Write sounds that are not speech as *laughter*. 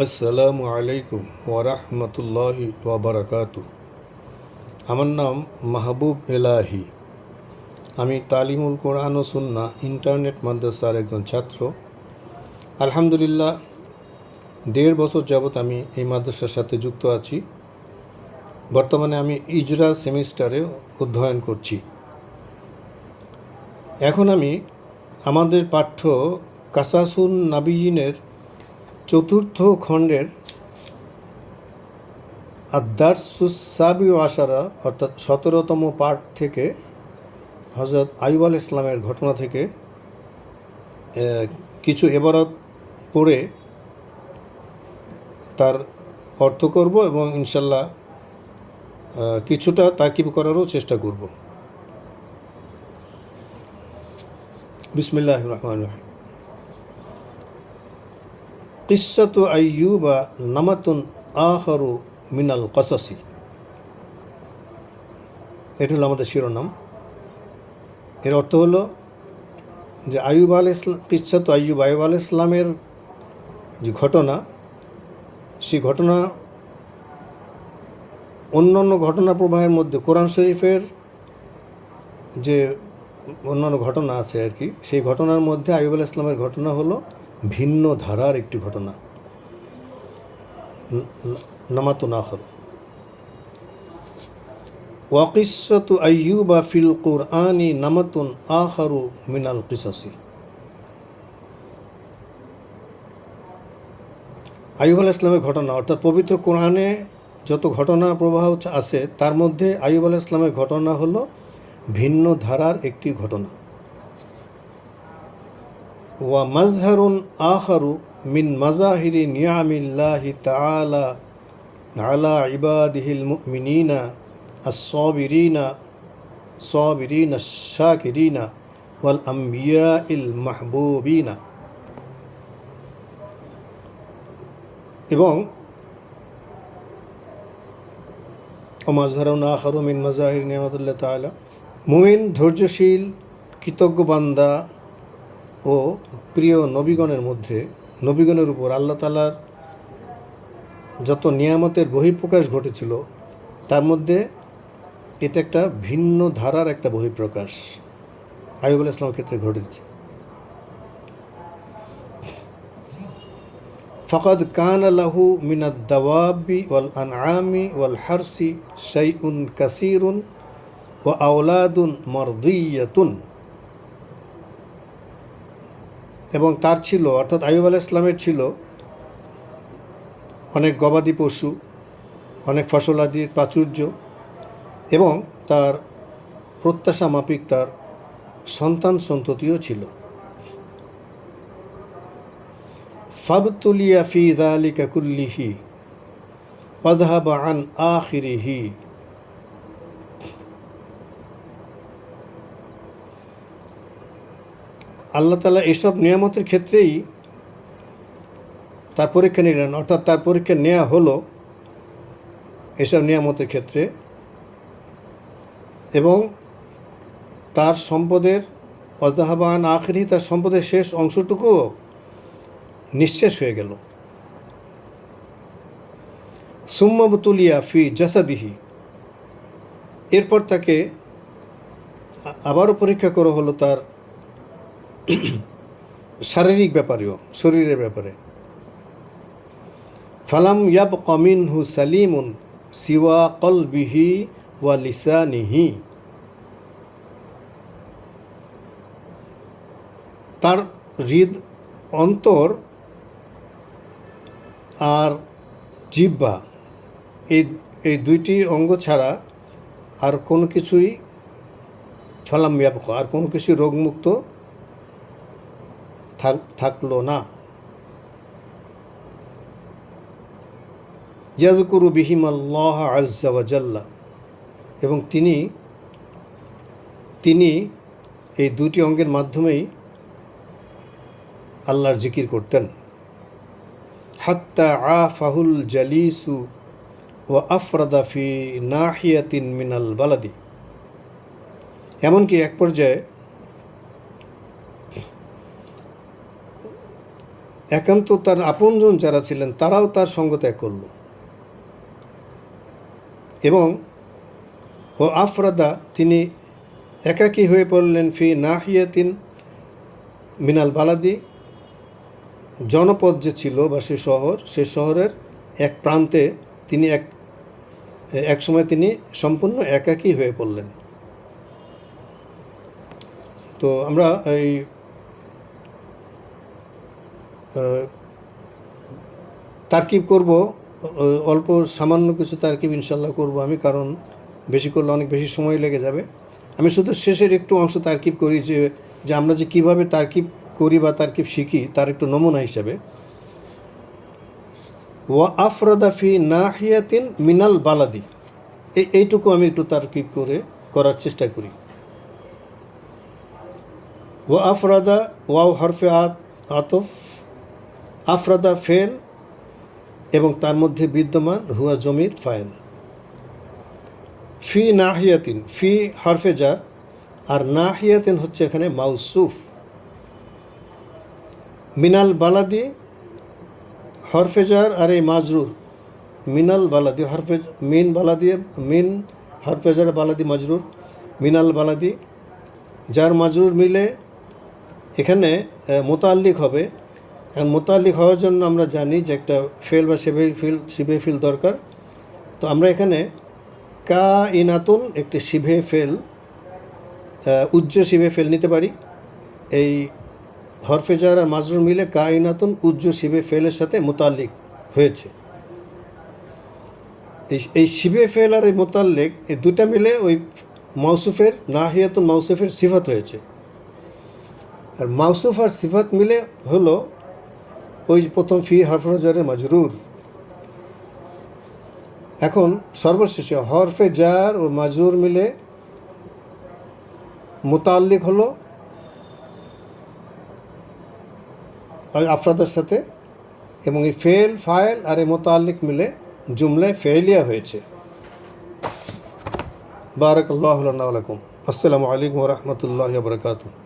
আসসালামু আলাইকুম ওরহমতুল্লাহি ওবরাকাতু আমার নাম মাহবুব এলাহি। আমি তালিমুল কোরআন ও সুন্না ইন্টারনেট মাদ্রাসার একজন ছাত্র। আলহামদুলিল্লাহ, দেড় বছর যাবৎ আমি এই মাদ্রাসার সাথে যুক্ত আছি। বর্তমানে আমি ইজরা সেমিস্টারে অধ্যয়ন করছি। এখন আমি আমাদের পাঠ্য কাসাসুন নাবিয়িনের চতুর্থ খণ্ডের আদার্সুসাবি আশারা, অর্থাৎ সতেরোতম পাঠ থেকে হজরত আইব আল ইসলামের ঘটনা থেকে কিছু এবারত পড়ে তার অর্থ করব এবং ইনশাল্লাহ কিছুটা তাকিব করারও চেষ্টা করব। বিসমিল্লাহ রহমান রহিম। কিসত আইয়ুবা নামাতুন আহরু মিনাল কসাসি এটা হলো আমাদের শিরোনাম। এর অর্থ হলো যে আয়ুব আল ইসলাম কিসত আইয়ুব আইব আল ইসলামের যে ঘটনা, সেই ঘটনা অন্যান্য ঘটনা প্রবাহের মধ্যে কোরআন শরীফের যে অন্যান্য ঘটনা আছে আর কি, সেই ঘটনার মধ্যে আইব আল ইসলামের ঘটনা হলো ভিন্ন ধারার একটি ঘটনা। নামাতুন আখর ওয়াকিসতু আইয়ুবা ফিল কুরআনি নামাতুন আখারু মিনাল কিসাসি। আইব আল ইসলামের ঘটনা, অর্থাৎ পবিত্র কোরআনে যত ঘটনা প্রবাহ আছে, তার মধ্যে আইব আল ইসলামের ঘটনা হলো ভিন্ন ধারার একটি ঘটনা। ওয়া মাজহারুন আখারু মিন মাজাহিরি নিয়ামিল্লাহি তাআলা আলা ইবাদিহিল মুমিনিনা الصابرين صابرين الشاكرين والأنبياء المحبوبين এবং অমাজহারুন আখারু মিন মাজাহির নিয়ামতুল্লাহ তাআলা মুমিন ধৈর্যশীল কৃতজ্ঞ বান্দা ও প্রিয় নবীগণের মধ্যে, নবীগণের উপর আল্লাহ তালার যত নিয়ামতের বহিঃপ্রকাশ ঘটেছিল, তার মধ্যে এটা একটা ভিন্ন ধারার একটা বহিঃপ্রকাশ আইব আল ইসলামের ক্ষেত্রে ঘটেছে। ফকদ কান লাহু মিনাদ দাওয়াবি ওয়াল আনআমি ওয়াল হারসি শাইউন কাসিরুন ও আওলাদুন মরদিয়াতুন। এবং তার ছিল, অর্থাৎ আইব আলাহ ইসলামের ছিল, অনেক গবাদি পশু, অনেক ফসলাদির প্রাচুর্য এবং তার প্রত্যাশা মাফিক তার সন্তান সন্ততিও ছিল। ফাবতুলিয়া ফি দালিকা কুল্লিহি, ওয়াদহাবা আন আখিরিহি। আল্লাহ তালা এসব নিয়ামতের ক্ষেত্রেই তার পরীক্ষা নিলেন। অর্থাৎ তার পরীক্ষা নেওয়া হলো এসব নিয়ামতের ক্ষেত্রে এবং তার সম্পদের অজাহাবান আখরি, তার সম্পদের শেষ অংশটুকুও নিঃশেষ হয়ে গেল। সুম্মবতুলিয়া ফি জাসাদিহি। এরপর তাকে আবারও পরীক্ষা করা হলো তার *clears throat* শারীরিক ব্যাপারেও, শরীরের ব্যাপারে। ফালাম ইয়াব কমিন হু সালিমুন সিওয়া কল বিহি ওয়া লিসানিহি। তার হৃদ, অন্তর আর জিব্বা এই এই দুইটি অঙ্গ ছাড়া আর কোনো কিছুই ফালাম ব্যাপক আর কোনো কিছু রোগমুক্ত থাকল না। ইয়াজকুরু বিহিম আল্লাহ আজ্জাওয়াজাল্লা এবং তিনি তিনি এই দুটি অঙ্গের মাধ্যমেই আল্লাহর জিকির করতেন। হাত্তা আ ফাহুল জালিসু ও আফরাদা ফি নাহিয়াতিন মিনাল বালাদি। এমনকি এক পর্যায়ে একান্ত তার আপনজন যারা ছিলেন, তারাও তার সঙ্গ ত্যাগ করল। এবং ও আফরাদা, তিনি একাকী হয়ে পড়লেন, ফি নাহিয়াতিন মিনাল বালাদি। জনপদ যে ছিল বা সে শহর, সে শহরের এক প্রান্তে তিনি এক এক সময় তিনি সম্পূর্ণ একাকী হয়ে পড়লেন। তো আমরা এই তারকিব করব অল্প সামান্য কিছু তারকিব ইনশাল্লাহ করব আমি, কারণ বেশি করলে অনেক বেশি সময় লেগে যাবে। আমি শুধু শেষের একটু অংশ তারকিব করি, যে যে আমরা যে কীভাবে তারকিব করি বা তারকিব শিখি, তার একটু নমুনা হিসাবে। ওয়া আফরাদা ফি নাহিয়াতিন মিনাল বালাদি। এই এইটুকু আমি একটু তারকিব করে, করার চেষ্টা করি। ওয়া আফরাদা ওয়াও হরফে আত, আতফ। আফরাদা ফেল এবং তার মধ্যে বিদ্যমান হুয়া জমির ফাইল। ফি নাহিয়াতিন, ফি হরফে জার আর নাহিয়াতিন হচ্ছে এখানে মাউসুফ। মিনাল বালাদি হরফেজার আর এই মাজরুর, মিনাল বালাদি হরফে মিন বালাদি, মিন হরফেজার বালাদি মাজরুর, মিনাল বালাদি, যার মাজরুর মিলে এখানে মোতাল্লিক হবে। এখন মোতাল্লিক হওয়ার জন্য আমরা জানি যে একটা ফেল বা সেভে ফিল শিভে ফিল দরকার। তো আমরা এখানে কা ইনাতুন একটি শিভে ফেল আহ, উজ্জ্ব শিভে ফেল নিতে পারি। এই হরফেজার আর মাজরুর মিলে কা ইনাতুন উজ্জ্ব শিবে ফেলের সাথে মোতাল্লিক হয়েছে। এই এই শিবে ফেল আর এই মোতাল্লিক এই দুটা মিলে ওই মাউসুফের নাহিয়াতুন মাউসুফের সিফাত হয়েছে। আর মাউসুফ আর সিফাত মিলে হলো ওই প্রথম ফি হরফজারের মাজরুর। এখন সর্বশেষে হরফে জার ও মাজরুর মিলে মোতাল্লিক হলো আফরাদের সাথে এবং এই ফেল, ফাইল আর এই মোতাল্লিক মিলে জুমলায় ফেলিয়া হয়েছে। বারাক আল্লাহ আলাইকুম আসসালামু আলাইকুম রহমতুল্লাহ বরকাতুহ।